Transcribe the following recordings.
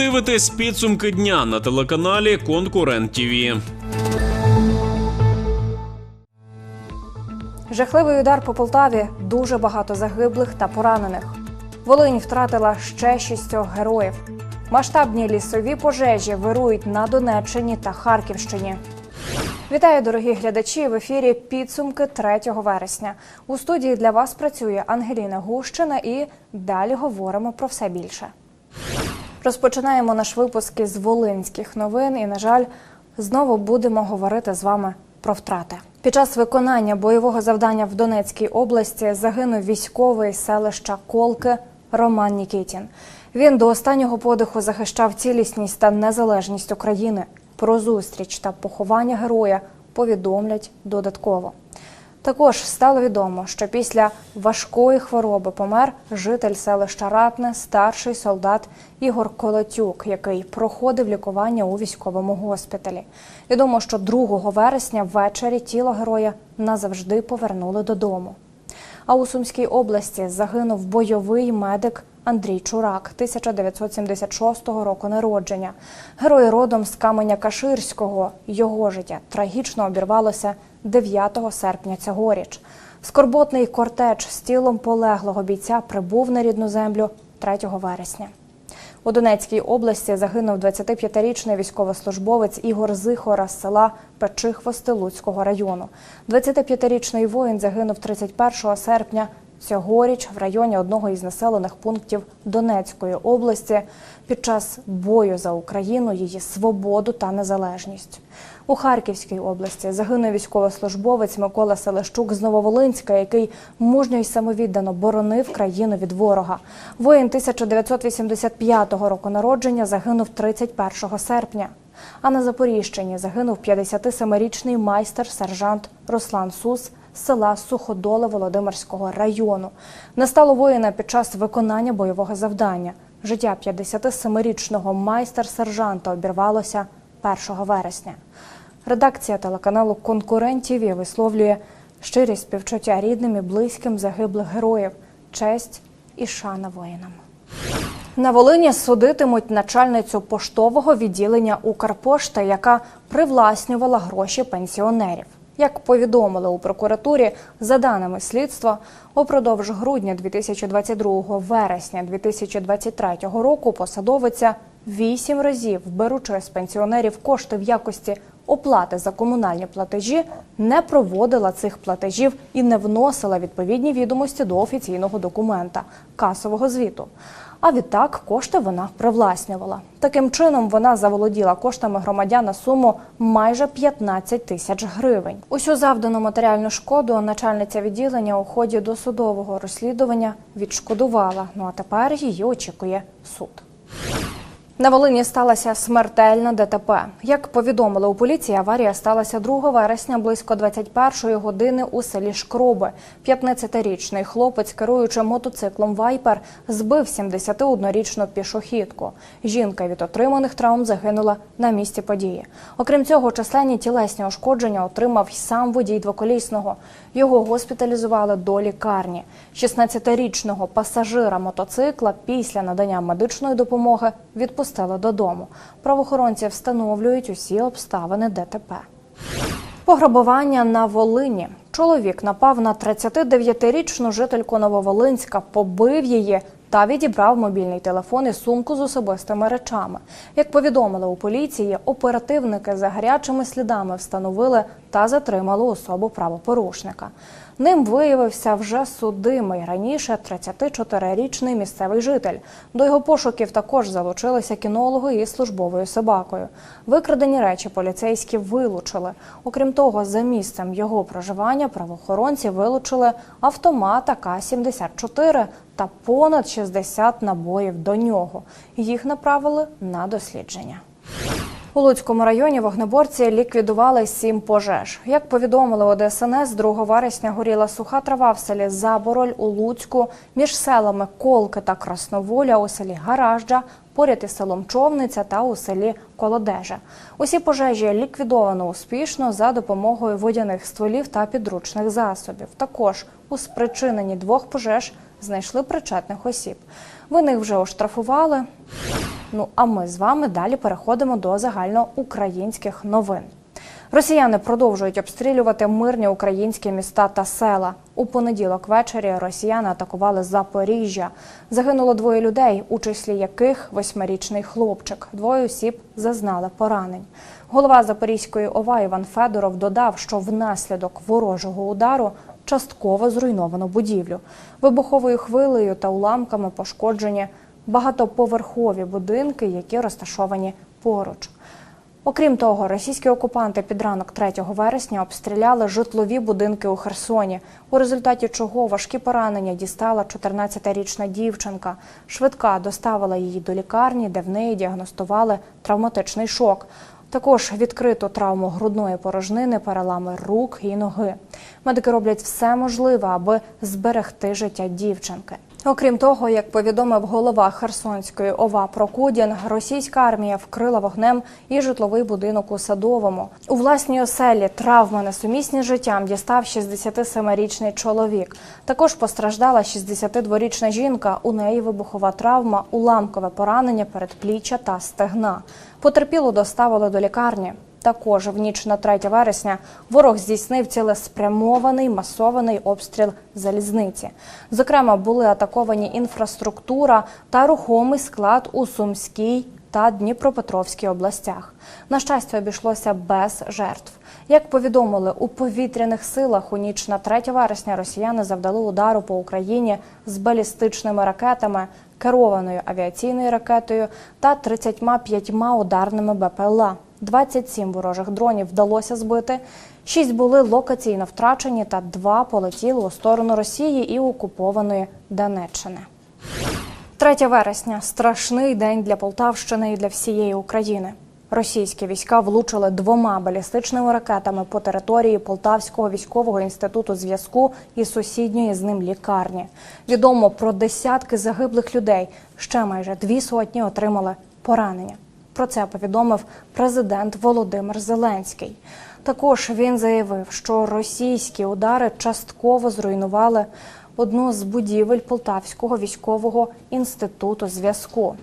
дивитесь підсумки дня на телеканалі Конкурент ТІВІ. Жахливий удар по Полтаві, дуже багато загиблих та поранених. Волинь втратила ще шістьох героїв. Масштабні лісові пожежі вирують на Донеччині та Харківщині. Вітаю, дорогі глядачі! В ефірі підсумки 3 вересня. У студії для вас працює Ангеліна Гущина і далі говоримо про все більше. Розпочинаємо наш випуск із волинських новин. І, на жаль, знову будемо говорити з вами про втрати. Під час виконання бойового завдання в Донецькій області загинув військовий селища Колки Роман Нікітін. Він до останнього подиху захищав цілісність та незалежність України. Про зустріч та поховання героя повідомлять додатково. Також стало відомо, що після важкої хвороби помер житель селища Ратне, старший солдат Ігор Колотюк, який проходив лікування у військовому госпіталі. Відомо, що 2 вересня ввечері тіло героя назавжди повернули додому. А у Сумській області загинув бойовий медик Андрій Чурак, 1976 року народження. Герой родом з Каменя Каширського. Його життя трагічно обірвалося 9 серпня цьогоріч. Скорботний кортеж з тілом полеглого бійця прибув на рідну землю 3 вересня. У Донецькій області загинув 25-річний військовослужбовець Ігор Зихора з села Печихвости Луцького району. 25-річний воїн загинув 31 серпня цьогоріч в районі одного із населених пунктів Донецької області під час бою за Україну, її свободу та незалежність. У Харківській області загинув військовослужбовець Микола Селещук з Нововолинська, який мужньо й самовіддано боронив країну від ворога. Воїн 1985 року народження загинув 31 серпня. А на Запоріжчині загинув 57-річний майстер-сержант Руслан Сус села Суходоле Володимирського району. Настало воїна під час виконання бойового завдання. Життя 57-річного майстер-сержанта обірвалося 1 вересня. Редакція телеканалу Конкурент ТІВІ висловлює щирі співчуття рідним і близьким загиблих героїв, честь і шана воїнам. На Волині судитимуть начальницю поштового відділення Укрпошти, яка привласнювала гроші пенсіонерів. Як повідомили у прокуратурі, за даними слідства, упродовж грудня 2022 вересня 2023 року посадовиця вісім разів, беручи з пенсіонерів кошти в якості оплати за комунальні платежі, не проводила цих платежів і не вносила відповідні відомості до офіційного документа касового звіту. А відтак кошти вона привласнювала. Таким чином вона заволоділа коштами громадян на суму майже 15 тисяч гривень. Усю завдану матеріальну шкоду начальниця відділення у ході досудового розслідування відшкодувала. Ну а тепер її очікує суд. На Волині сталася смертельна ДТП. Як повідомили у поліції, аварія сталася 2 вересня близько 21-ї години у селі Шкроби. 15-річний хлопець, керуючи мотоциклом Вайпер, збив 71-річну пішохідку. Жінка від отриманих травм загинула на місці події. Окрім цього, численні тілесні ушкодження отримав й сам водій двоколісного. Його госпіталізували до лікарні. 16-річного пасажира мотоцикла після надання медичної допомоги відпустили додому. Правоохоронці встановлюють усі обставини ДТП. Пограбування на Волині. Чоловік напав на 39-річну жительку Нововолинська, побив її та відібрав мобільний телефон і сумку з особистими речами. Як повідомили у поліції, оперативники за гарячими слідами встановили та затримали особу правопорушника. Ним виявився вже судимий раніше 34-річний місцевий житель. До його пошуків також залучилися кінологи із службовою собакою. Викрадені речі поліцейські вилучили. Окрім того, за місцем його проживання правоохоронці вилучили автомат АК-74 та понад 60 набоїв до нього. Їх направили на дослідження. У Луцькому районі вогнеборці ліквідували сім пожеж. Як повідомили у ДСНС, 2 вересня горіла суха трава в селі Забороль у Луцьку між селами Колки та Красноволя у селі Гаражджа, поряд із селом Човниця та у селі Колодежа. Усі пожежі ліквідовано успішно за допомогою водяних стволів та підручних засобів. Також у спричиненні двох пожеж знайшли причетних осіб. Винних вже оштрафували. Ну а ми з вами далі переходимо до загальноукраїнських новин. Росіяни продовжують обстрілювати мирні українські міста та села. У понеділок ввечері росіяни атакували Запоріжжя. Загинуло двоє людей, у числі яких восьмирічний хлопчик. Двоє осіб зазнали поранень. Голова Запорізької ОВА Іван Федоров додав, що внаслідок ворожого удару частково зруйновано будівлю. Вибуховою хвилею та уламками пошкоджені багатоповерхові будинки, які розташовані поруч. Окрім того, російські окупанти під ранок 3 вересня обстріляли житлові будинки у Херсоні, у результаті чого важкі поранення дістала 14-річна дівчинка. Швидка доставила її до лікарні, де в неї діагностували травматичний шок. Також відкрито травму грудної порожнини, перелами рук і ноги. Медики роблять все можливе, аби зберегти життя дівчинки. Окрім того, як повідомив голова Херсонської ОВА Прокудін, російська армія вкрила вогнем і житловий будинок у Садовому. У власній оселі травми несумісні з життям дістав 67-річний чоловік. Також постраждала 62-річна жінка. У неї вибухова травма, уламкове поранення передпліччя та стегна. Потерпілу доставили до лікарні. Також в ніч на 3 вересня ворог здійснив цілеспрямований масований обстріл залізниці. Зокрема, були атаковані інфраструктура та рухомий склад у Сумській та Дніпропетровській областях. На щастя, обійшлося без жертв. Як повідомили у повітряних силах, у ніч на 3 вересня росіяни завдали удару по Україні з балістичними ракетами, керованою авіаційною ракетою та 35 ударними БПЛА. 27 ворожих дронів вдалося збити, 6 були локаційно втрачені та 2 полетіли у сторону Росії і окупованої Донеччини. 3 вересня страшний день для Полтавщини і для всієї України. Російські війська влучили двома балістичними ракетами по території Полтавського військового інституту зв'язку і сусідньої з ним лікарні. Відомо про десятки загиблих людей. Ще майже дві сотні отримали поранення. Про це повідомив президент Володимир Зеленський. Також він заявив, що російські удари частково зруйнували одну з будівель Полтавського військового інституту зв'язку.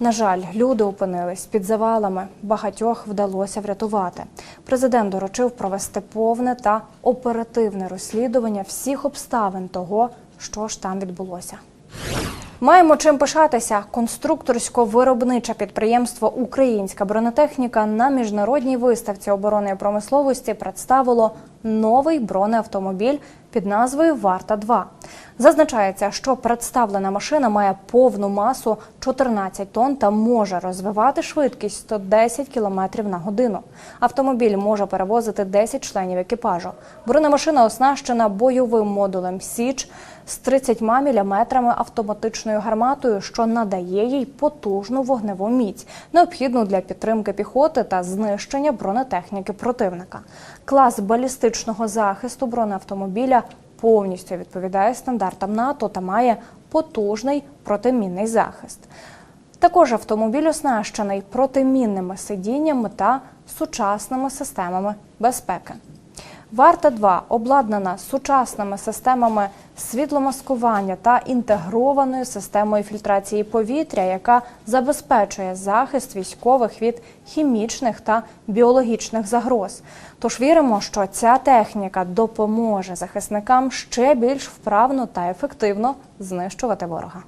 На жаль, люди опинились під завалами. Багатьох вдалося врятувати. Президент доручив провести повне та оперативне розслідування всіх обставин того, що ж там відбулося. Маємо чим пишатися. Конструкторсько-виробниче підприємство Українська бронетехніка на міжнародній виставці оборонної промисловості представило новий бронеавтомобіль під назвою Варта 2 Зазначається, що представлена машина має повну масу 14 тонн та може розвивати швидкість 110 км на годину. Автомобіль може перевозити 10 членів екіпажу. Бронемашина оснащена бойовим модулем Січ з 30 мм автоматичною гарматою, що надає їй потужну вогневу міць, необхідну для підтримки піхоти та знищення бронетехніки противника. Клас балістичного захисту бронеавтомобіля повністю відповідає стандартам НАТО та має потужний протимінний захист. Також автомобіль оснащений протимінними сидіннями та сучасними системами безпеки. Варта 2 обладнана сучасними системами світломаскування та інтегрованою системою фільтрації повітря, яка забезпечує захист військових від хімічних та біологічних загроз. Тож віримо, що ця техніка допоможе захисникам ще більш вправно та ефективно знищувати ворога.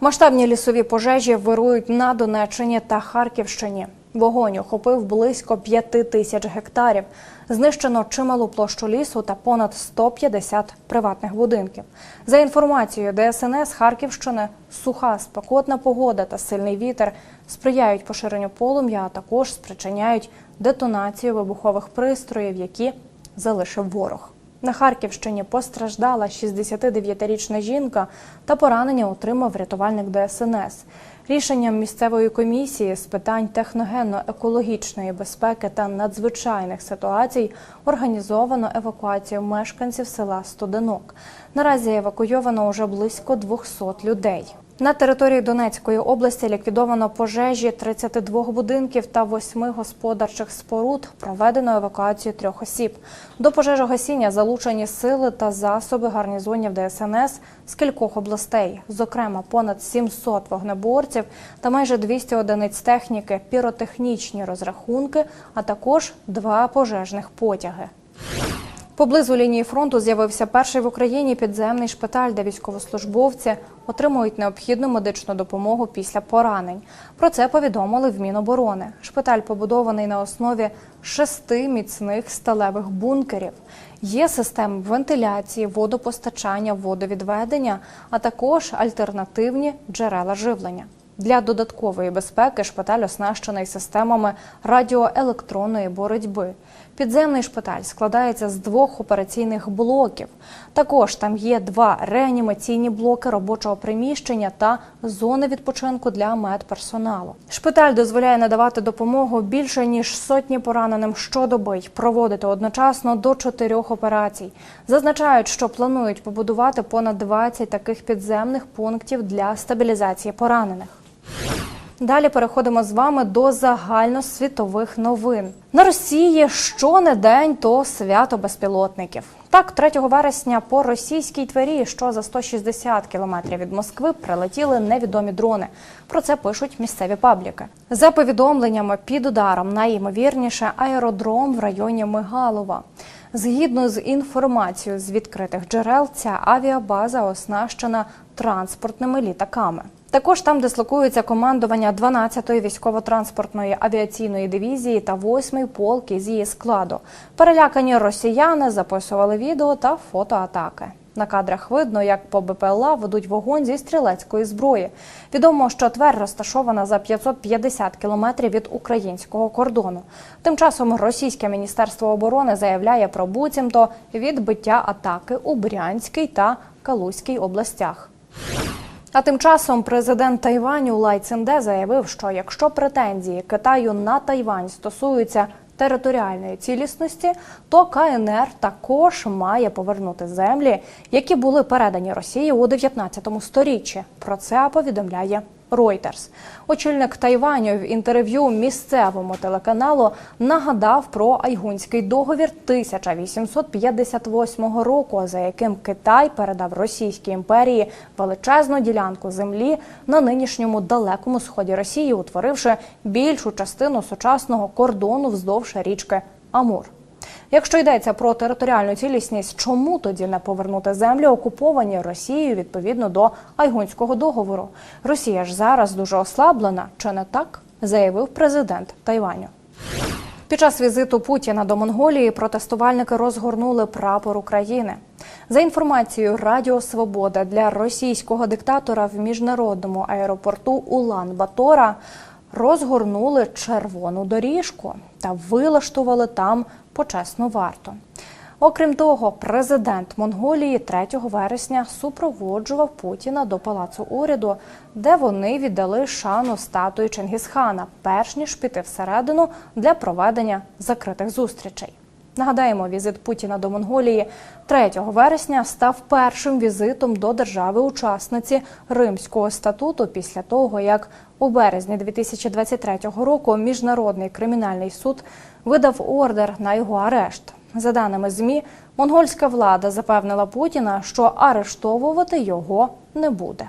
Масштабні лісові пожежі вирують на Донеччині та Харківщині. Вогонь охопив близько п'яти тисяч гектарів. Знищено чималу площу лісу та понад 150 приватних будинків. За інформацією ДСНС Харківщини, суха спекотна погода та сильний вітер сприяють поширенню полум'я, а також спричиняють детонацію вибухових пристроїв, які залишив ворог. На Харківщині постраждала 69-річна жінка та поранення отримав рятувальник ДСНС. Рішенням місцевої комісії з питань техногенно-екологічної безпеки та надзвичайних ситуацій організовано евакуацію мешканців села Студенок. Наразі евакуйовано уже близько 200 людей. На території Донецької області ліквідовано пожежі 32 будинків та 8 господарчих споруд. Проведено евакуацію трьох осіб. До пожежогасіння залучені сили та засоби гарнізонів ДСНС з кількох областей, зокрема понад 700 вогнеборців та майже 200 одиниць техніки, піротехнічні розрахунки, а також два пожежних потяги. Поблизу лінії фронту з'явився перший в Україні підземний шпиталь, де військовослужбовці отримують необхідну медичну допомогу після поранень. Про це повідомили в Міноборони. Шпиталь побудований на основі шести міцних сталевих бункерів. Є системи вентиляції, водопостачання, водовідведення, а також альтернативні джерела живлення. Для додаткової безпеки шпиталь оснащений системами радіоелектронної боротьби. Підземний шпиталь складається з двох операційних блоків. Також там є два реанімаційні блоки робочого приміщення та зони відпочинку для медперсоналу. Шпиталь дозволяє надавати допомогу більше ніж сотні пораненим щодоби й проводити одночасно до чотирьох операцій. Зазначають, що планують побудувати понад 20 таких підземних пунктів для стабілізації поранених. Далі переходимо з вами до загальносвітових новин. На Росії що не день, то свято безпілотників. Так, 3 вересня по російській Твері, що за 160 кілометрів від Москви, прилетіли невідомі дрони. Про це пишуть місцеві пабліки. За повідомленнями під ударом найімовірніше аеродром в районі Мигалова. Згідно з інформацією з відкритих джерел, ця авіабаза оснащена транспортними літаками. Також там дислокується командування 12-ї військово-транспортної авіаційної дивізії та 8-й полк із її складу. Перелякані росіяни записували відео та фотоатаки. На кадрах видно, як по БПЛА ведуть вогонь зі стрілецької зброї. Відомо, що Тверь розташована за 550 кілометрів від українського кордону. Тим часом російське міністерство оборони заявляє про буцімто відбиття атаки у Брянській та Калузькій областях. А тим часом президент Тайваню Лай Цинде заявив, що якщо претензії Китаю на Тайвань стосуються територіальної цілісності, то КНР також має повернути землі, які були передані Росії у 19 сторіччі. Про це повідомляє Reuters. Очільник Тайваню в інтерв'ю місцевому телеканалу нагадав про Айгунський договір 1858 року, за яким Китай передав Російській імперії величезну ділянку землі на нинішньому далекому сході Росії, утворивши більшу частину сучасного кордону вздовж річки Амур. Якщо йдеться про територіальну цілісність, чому тоді не повернути землі, окуповані Росією відповідно до Айгунського договору? Росія ж зараз дуже ослаблена, чи не так? заявив президент Тайваню. Під час візиту Путіна до Монголії протестувальники розгорнули прапор України. За інформацією Радіо Свобода для російського диктатора в міжнародному аеропорту Улан-Батора розгорнули червону доріжку та вилаштували там почесну варту. Окрім того, президент Монголії 3 вересня супроводжував Путіна до палацу уряду, де вони віддали шану статуї Чингісхана, перш ніж піти всередину для проведення закритих зустрічей. Нагадаємо, візит Путіна до Монголії 3 вересня став першим візитом до держави-учасниці Римського статуту після того, як у березні 2023 року міжнародний кримінальний суд видав ордер на його арешт. За даними змі, монгольська влада запевнила Путіна, що арештовувати його не буде.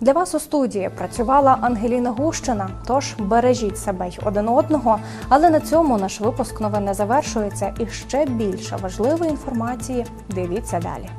Для вас у студії працювала Ангеліна Гущина. Тож бережіть себе й один одного. Але на цьому наш випуск новин не завершується. І ще більше важливої інформації дивіться далі.